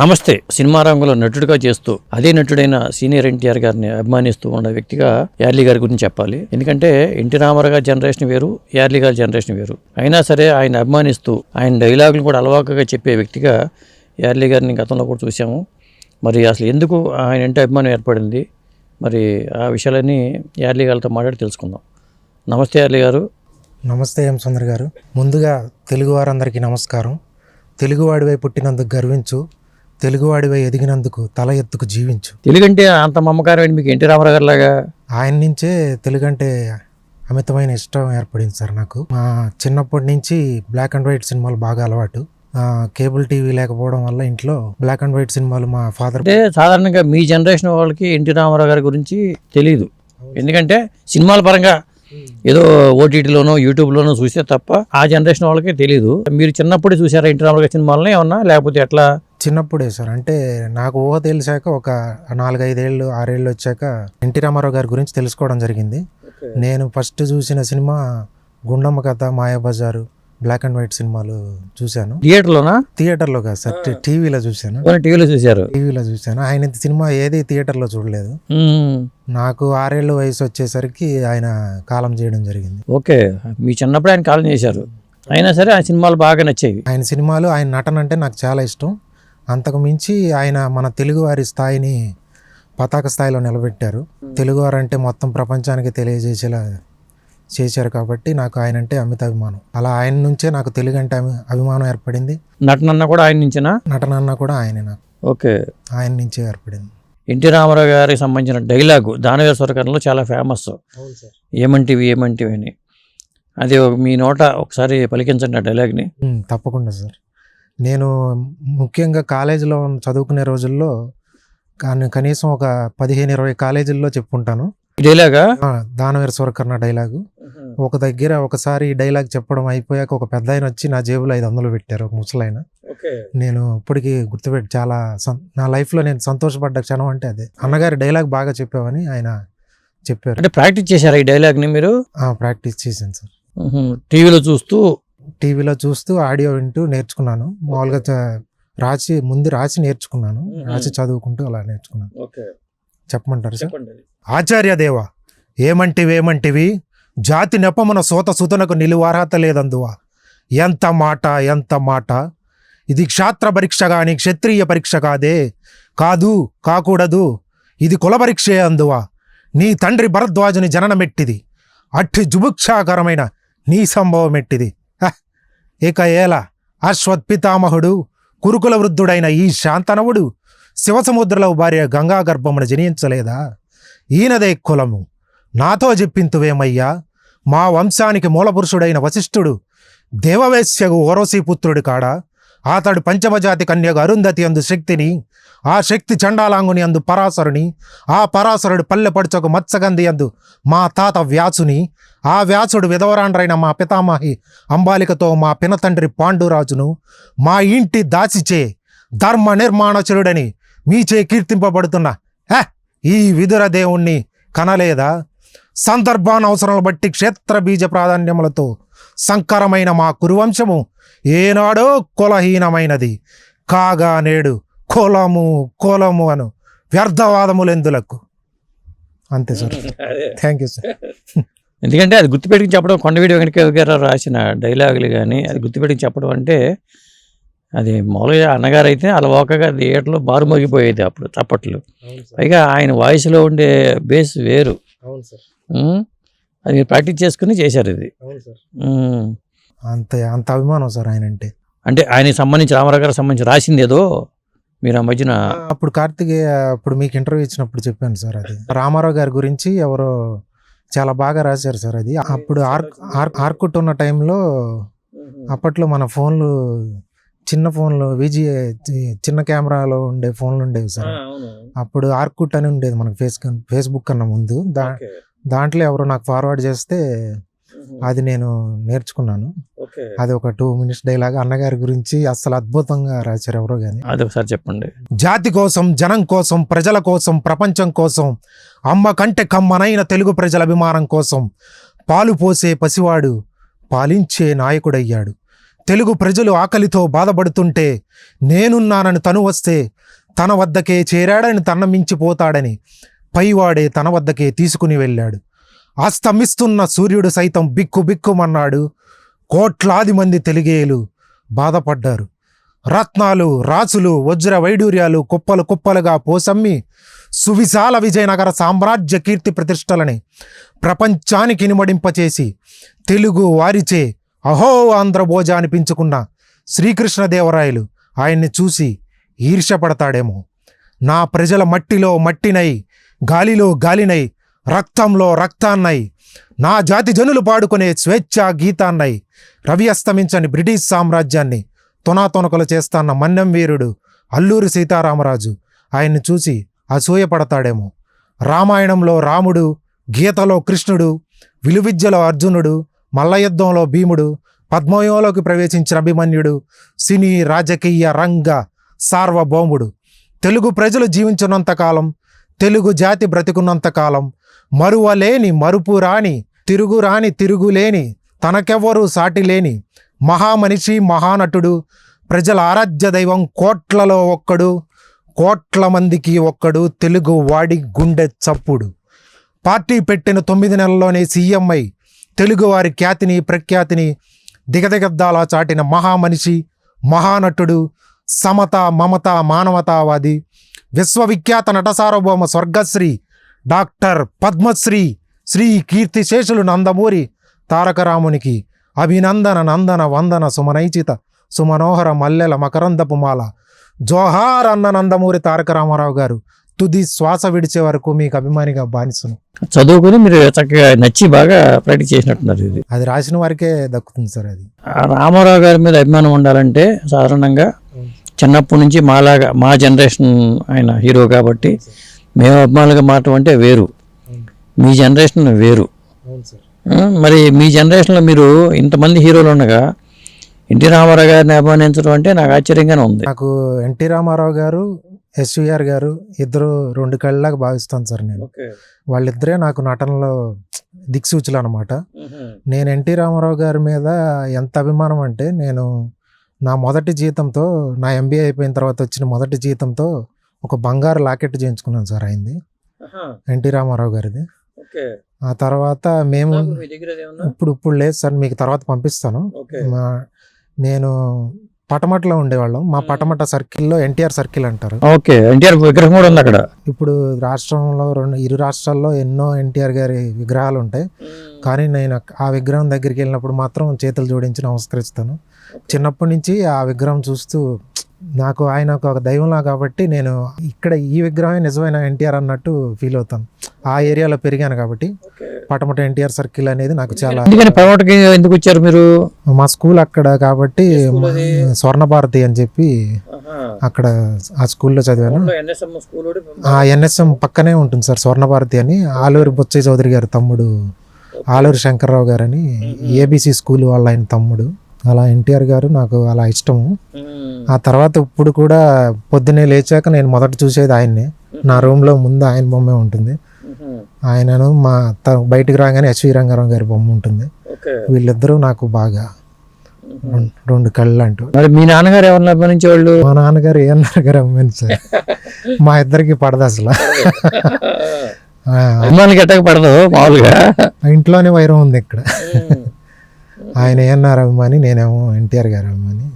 నమస్తే సినిమా రంగంలో నటుడిగా చేస్తూ అదే నటుడైన సీనియర్ ఎన్టీఆర్ గారిని అభిమానిస్తూ ఉన్న వ్యక్తిగా యార్లీ గారి గురించి చెప్పాలి. ఎందుకంటే ఎన్టీ రామారావు గారి జనరేషన్ వేరు యార్లీ గారి జనరేషన్ వేరు. అయినా సరే ఆయన అభిమానిస్తూ ఆయన డైలాగులు కూడా అలవాకగా చెప్పే వ్యక్తిగా యార్లీ గారిని గతంలో కూడా చూసాము మరి అసలు ఎందుకు ఆయన అంటే అభిమానం ఏర్పడింది? మరి ఆ విషయాలన్నీ యార్లీ గారితో మాట్లాడి తెలుసుకుందాం. నమస్తే యార్లీ గారు. నమస్తే ఎం సుందర్ గారు. ముందుగా తెలుగు వారందరికీ నమస్కారం తెలుగువాడివై పుట్టినందుకు గర్వించు తెలుగువాడివై ఎదిగినందుకు తల ఎత్తుకు జీవించు. తెలుగంటే అంత మమ్మకారం మీకు ఎన్టీ రామారావు గారి లాగా ఆయన నుంచే తెలుగు అంటే అమితమైన ఇష్టం ఏర్పడింది సార్ నాకు. మా చిన్నప్పటి నుంచి బ్లాక్ అండ్ వైట్ సినిమాలు బాగా అలవాటు. కేబుల్ టీవీ లేకపోవడం వల్ల ఇంట్లో బ్లాక్ అండ్ వైట్ సినిమాలు మా ఫాదర్ అంటే సాధారణంగా మీ జనరేషన్ వాళ్ళకి ఎన్టీ రామారావు గారి గురించి తెలియదు ఎందుకంటే సినిమాల పరంగా ఏదో ఓటీటీలోనో యూట్యూబ్లోనో చూస్తే తప్ప ఆ జనరేషన్ వాళ్ళకి తెలియదు మీరు చిన్నప్పుడే చూసారా ఎన్టీ రామారావు గారి సినిమాలని ఏమన్నా? లేకపోతే ఎట్లా? చిన్నప్పుడే సార్. అంటే నాకు ఊహ తెలిసాక ఒక నాలుగైదేళ్ళు ఆరేళ్ళు వచ్చాక ఎన్టీ రామారావు గారి గురించి తెలుసుకోవడం జరిగింది. నేను ఫస్ట్ చూసిన సినిమా గుండమ్మ కథ మాయాబజారు బ్లాక్ అండ్ వైట్ సినిమాలు చూశాను. థియేటర్లోనా? థియేటర్లో కాదు సార్ టీవీలో చూశాను. టీవీలో చూశారు? టీవీలో చూశాను. ఆయన సినిమా ఏది థియేటర్లో చూడలేదు. నాకు ఆరేళ్ళు వయసు వచ్చేసరికి ఆయన కాలం చేయడం జరిగింది. ఓకే. మీ చిన్నప్పుడు ఆయన కాలం చేశారు. అయినా సరే ఆ సినిమాలు బాగా నచ్చేవి. ఆయన సినిమాలు ఆయన నటన అంటే నాకు చాలా ఇష్టం. అంతకు మించి ఆయన మన తెలుగువారి స్థాయిని పతాక స్థాయిలో నిలబెట్టారు. తెలుగువారు అంటే మొత్తం ప్రపంచానికి తెలియజేసేలా చేశారు కాబట్టి నాకు ఆయన అంటే అమిత అభిమానం అలా ఆయన నుంచే నాకు తెలుగు అంటే అభి- అభిమానం ఏర్పడింది. నటనన్న కూడా ఆయన నుంచేనా? నటన అన్న కూడా ఆయనే నాకు. ఓకే. ఆయన నుంచే ఏర్పడింది. ఎన్టీ రామారావు గారికి సంబంధించిన డైలాగు దానవీర స్వరకరణలో చాలా ఫేమస్. ఏమంటివి ఏమంటివి అని. అది ఒక- మీ నోట ఒకసారి పలికించండి ఆ డైలాగ్ని. తప్పకుండా సార్. నేను ముఖ్యంగా కాలేజీలో చదువుకునే రోజుల్లో కానీ కనీసం ఒక పదిహేను ఇరవై కాలేజీల్లో చెప్పుకుంటాను డైలాగా? దానవీర స్వరకర్ణ డైలాగు. ఒక దగ్గర ఒకసారి ఈ డైలాగ్ చెప్పడం అయిపోయాక ఒక పెద్ద ఆయన వచ్చి నా జేబులో ఐదు వందలు పెట్టారు ఒక ముసలాయన. నేను ఇప్పటికీ గుర్తుపెట్టి చాలా నా లైఫ్లో నేను సంతోషపడ్డ క్షణం అంటే అదే. అన్నగారి డైలాగ్ బాగా చెప్పావని ఆయన చెప్పారు. అంటే ప్రాక్టీస్ చేశారా ఈ డైలాగ్ని మీరు? ప్రాక్టీస్ చేశాను సార్. టీవీలో చూస్తూ టీవీలో చూస్తూ ఆడియో వింటూ నేర్చుకున్నాను. మామూలుగా రాసి ముందు రాసి నేర్చుకున్నాను. రాసి చదువుకుంటూ అలా నేర్చుకున్నాను. చెప్పమంటారు సార్? ఆచార్య దేవ ఏమంటివేమంటివి జాతి నెపమున సోత సుతనకు నిలువార్హత లేదందువా? ఎంత మాట ఎంత మాట? ఇది క్షాత్ర పరీక్ష గాని క్షత్రియ పరీక్ష కాదే. కాదు కాకూడదు. ఇది కుల పరీక్షే అందువా? నీ తండ్రి భరద్వాజుని జననమెట్టిది. అట్టి జుభుక్షాకరమైన నీ సంభవం ఎట్టిది! ఇక ఏల అశ్వత్పితామహుడు కురుకుల వృద్ధుడైన ఈ శాంతనవుడు శివసముద్రలో భార్య గంగాగర్భమును జనించలేదా? ఈయనదే కులము. నాతో చెప్పింతువేమయ్యా? మా వంశానికి మూలపురుషుడైన వశిష్ఠుడు దేవవేశ్యగు ఓరోసి పుత్రుడు కాడా? అతడు పంచమజాతి కన్యగా అరుంధతి అందు శక్తిని ఆ శక్తి చండాలాంగుని అందు పరాశరుని ఆ పరాశరుడు పల్లెపడుచకు మత్స్యగంధి అందు మా తాత వ్యాసుని ఆ వ్యాసుడు విధవరాండ్రైన మా పితామహి అంబాలికతో మా పినతండ్రి పాండురాజును మా ఇంటి దాచిచే ధర్మ నిర్మాణచురుడని మీచే కీర్తింపబడుతున్న హ! ఈ విదుర దేవుణ్ణి కనలేదా సందర్భానవసరాలు బట్టి క్షేత్ర బీజ ప్రాధాన్యములతో సంకరమైన మా కురువంశము ఏనాడో కులహీనమైనది. కాగా నేడు కులము కులము అను వ్యర్థవాదములెందులకు? అంతే సార్. థ్యాంక్ యూ సార్ ఎందుకంటే అది గుర్తుపెట్టుకుని చెప్పడం కొండవీడి వెంకటరావు గారు రాసిన డైలాగులు కానీ అది గుర్తుపెట్టుకుని చెప్పడం అంటే అది మామూలుగా అన్నగారు అయితే అలవాకగా థియేటర్లో బారుమోగిపోయేది అప్పుడు చప్పట్లు పైగా ఆయన వాయిస్లో ఉండే బేస్ వేరు. అది మీరు ప్రాక్టీస్ చేసుకుని చేశారు ఇది. అంత అంత అభిమానం సార్ ఆయన అంటే అంటే ఆయనకి సంబంధించి రామారావు గారికి సంబంధించి రాసింది ఏదో? మీరు ఆ మధ్యన అప్పుడు కార్తికేయ అప్పుడు మీకు ఇంటర్వ్యూ ఇచ్చినప్పుడు చెప్పాను సార్ అది. రామారావు గారి గురించి ఎవరో చాలా బాగా రాశారు సార్ అది. అప్పుడు ఆర్క్ ఆర్క్ ఆర్కుట్ ఉన్న టైంలో అప్పట్లో మన ఫోన్లు చిన్న ఫోన్లు విజి చిన్న కెమెరాలో ఉండే ఫోన్లు ఉండేవి సార్. అప్పుడు ఆర్కుట్ అని ఉండేది మనకి ఫేస్ ఫేస్బుక్ కన్నా ముందు. దా దాంట్లో ఎవరో నాకు ఫార్వర్డ్ చేస్తే అది నేను నేర్చుకున్నాను. అది ఒక టూ మినిట్స్ డైలాగ్ అన్నగారి గురించి అసలు అద్భుతంగా రాశారు ఎవరో కానీ అది ఒకసారి చెప్పండి. జాతి కోసం జనం కోసం ప్రజల కోసం ప్రపంచం కోసం అమ్మ కంటే కమ్మనైన తెలుగు ప్రజల అభిమానం కోసం పాలు పోసే పసివాడు పాలించే నాయకుడయ్యాడు. తెలుగు ప్రజలు ఆకలితో బాధపడుతుంటే నేనున్నానని తను వస్తే తన వద్దకే చేరాడని తన మించిపోతాడని పైవాడే తన వద్దకే తీసుకుని వెళ్ళాడు. అస్తమిస్తున్న సూర్యుడు సైతం బిక్కు బిక్కుమన్నాడు. కోట్లాది మంది తెలుగేయులు బాధపడ్డారు. రత్నాలు రాసులు వజ్ర వైడూర్యాలు కుప్పలు కుప్పలుగా పోసమ్మి సువిశాల విజయనగర సామ్రాజ్య కీర్తి ప్రతిష్టలని ప్రపంచానికి ఇనుమడింపచేసి తెలుగు వారిచే అహో ఆంధ్రభోజ అనిపించుకున్న శ్రీకృష్ణదేవరాయలు ఆయన్ని చూసి ఈర్ష్యపడతాడేమో. నా ప్రజల మట్టిలో మట్టినై గాలిలో గాలినై రక్తంలో రక్తాన్నై నా జాతి జనులు పాడుకునే స్వేచ్ఛా గీతాన్నై రవి అస్తమించని బ్రిటిష్ సామ్రాజ్యాన్ని తొనాతొనకలు చేస్తాన్న మన్నెం వీరుడు అల్లూరి సీతారామరాజు ఆయన్ని చూసి అసూయపడతాడేమో. రామాయణంలో రాముడు గీతలో కృష్ణుడు విలువిద్యలో అర్జునుడు మల్లయుద్ధంలో భీముడు పద్మవ్యూహంలోకి ప్రవేశించిన అభిమన్యుడు సినీ రాజకీయ రంగ సార్వభౌముడు. తెలుగు ప్రజలు జీవించినంతకాలం తెలుగు జాతి బ్రతికున్నంతకాలం మరువలేని మరుపురాని తిరుగురాని తిరుగులేని తనకెవ్వరూ సాటి లేని మహామనిషి మహానటుడు ప్రజల ఆరాధ్య దైవం కోట్లలో ఒక్కడు కోట్ల మందికి ఒక్కడు తెలుగు వాడి గుండె చప్పుడు. పార్టీ పెట్టిన తొమ్మిది నెలల్లోనే సీఎంఐ తెలుగువారి ఖ్యాతిని ప్రఖ్యాతిని దిగదిగద్దాలా చాటిన మహామనిషి మహానటుడు సమత మమత మానవతావాది విశ్వవిఖ్యాత నట సార్వభౌమ స్వర్గశ్రీ డాక్టర్ పద్మశ్రీ శ్రీ కీర్తిశేషులు నందమూరి తారకరామునికి అభినందన నందన వందన సుమనైచిత సుమనోహర మల్లెల మకరందపుమాల జోహార్ అన్న నందమూరి తారక రామారావు గారు తుది శ్వాస విడిచే వరకు మీకు అభిమానిగా బానిసను చదువుకుని మీరు చక్కగా నచ్చి బాగా ప్రాక్టీస్ చేసినట్టున్నారు ఇది. అది రాసిన వారికే దక్కుతుంది సార్ అది. రామారావు గారి మీద అభిమానం ఉండాలంటే సాధారణంగా చిన్నప్పటి నుంచి మాలాగా మా జనరేషన్ ఆయన హీరో కాబట్టి మేము అభిమానులుగా మారటం అంటే వేరు. మీ జనరేషన్ వేరు. మరి మీ జనరేషన్లో మీరు ఇంతమంది హీరోలు ఉండగా ఎన్టీ రామారావు గారిని అభిమానించడం అంటే నాకు ఆశ్చర్యంగానే ఉంది. నాకు ఎన్టీ రామారావు గారు ఎస్విఆర్ గారు ఇద్దరు రెండు కళ్ళలాగా భావిస్తాను సార్ నేను. వాళ్ళిద్దరే నాకు నటనలో దిక్సూచులు అనమాట నేను ఎన్టీ రామారావు గారి మీద ఎంత అభిమానం అంటే నేను నా మొదటి జీతంతో నా ఎంబీఏ అయిపోయిన తర్వాత వచ్చిన మొదటి జీతంతో ఒక బంగారు లాకెట్ చేయించుకున్నాను సార్ అయింది ఎన్టీ రామారావు గారిది. ఆ తర్వాత మేము ఇప్పుడు ఇప్పుడు లేదు సార్ మీకు తర్వాత పంపిస్తాను. మా నేను పటమటలో ఉండేవాళ్ళం. మా పటమట సర్కిల్లో ఎన్టీఆర్ సర్కిల్ అంటారు. ఓకే ఎన్టీఆర్ విగ్రహం కూడా ఉంది అక్కడ. ఇప్పుడు రాష్ట్రంలో రెండు ఇరు రాష్ట్రాల్లో ఎన్నో ఎన్టీఆర్ గారి విగ్రహాలు ఉంటాయి. కానీ నేను ఆ విగ్రహం దగ్గరికి వెళ్ళినప్పుడు మాత్రం చేతులు జోడించి నమస్కరిస్తాను. చిన్నప్పటి నుంచి ఆ విగ్రహం చూస్తూ నాకు ఆయన ఒక దైవంలా కాబట్టి నేను ఇక్కడ ఈ విగ్రహమే నిజమైన ఎన్టీఆర్ అన్నట్టు ఫీల్ అవుతాను ఆ ఏరియాలో పెరిగాను కాబట్టి పటమట ఎన్టీఆర్ సర్కిల్ అనేది నాకు చాలా ఎందుకు వచ్చారు మీరు? మా స్కూల్ అక్కడ కాబట్టి స్వర్ణ భారతి అని చెప్పి అక్కడ ఆ స్కూల్లో చదివాను. ఆ ఎన్ఎస్ఎం పక్కనే ఉంటుంది సార్ స్వర్ణ భారతి అని. ఆలూరి బొచ్చయ్య చౌదరి గారి తమ్ముడు ఆలూరి శంకర్రావు గారు అని ఏబిసి స్కూల్ వాళ్ళ ఆయన తమ్ముడు. అలా ఎన్టీఆర్ గారు నాకు అలా ఇష్టము. ఆ తర్వాత ఇప్పుడు కూడా పొద్దున్నే లేచాక నేను మొదట చూసేది ఆయన్నే. నా రూమ్లో ముందు ఆయన బొమ్మే ఉంటుంది. ఆయనను మా త- బయటికి రాగానే ఎస్వి రంగారావు గారి బొమ్మ ఉంటుంది. వీళ్ళిద్దరూ నాకు బాగా రెండు కళ్ళు అంటూ మరి మీ నాన్నగారు ఎవరిని అభిమానించేవాళ్ళు? మా నాన్నగారు ఏ అన్నారు గారు అమ్మాయి సార్ మా ఇద్దరికి పడదు అసలు. ఆ, అభిమానులకి ఎట్టక పడదు మామూలుగా. ఇంట్లోనే వైరం ఉంది ఇక్కడ. ఆయన ఏఎన్ఆర్ అభిమాని నేనేమో ఎన్టీఆర్ గారు అభిమాని.